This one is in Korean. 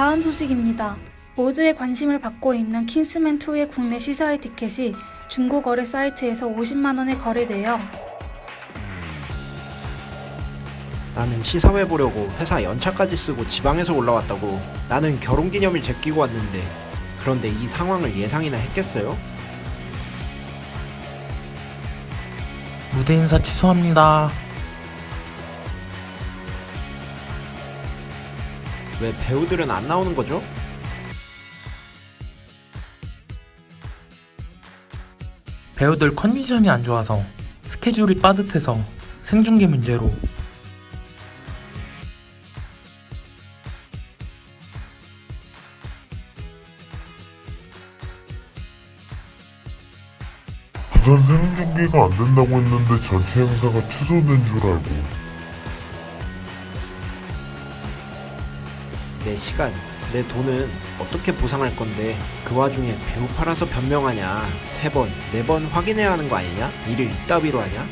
다음 소식입니다. 모두의 관심을 받고 있는 킹스맨2의 국내 시사회 티켓이 중고 거래 사이트에서 50만원에 거래되어 나는 시사회 보려고 회사 연차까지 쓰고 지방에서 올라왔다고. 나는 결혼기념일 제끼고 왔는데. 그런데 이 상황을 예상이나 했겠어요? 무대 인사 취소합니다. 왜 배우들은 안 나오는 거죠? 배우들 컨디션이 안 좋아서 스케줄이 빠듯해서 생중계 문제로 부산 생중계가 안 된다고 했는데 전체 행사가 취소된 줄 알고 내 시간, 내 돈은 어떻게 보상할 건데 그 와중에 배우 팔아서 변명하냐 세 번, 네 번 확인해야 하는 거 아니냐? 일을 이따위로 하냐?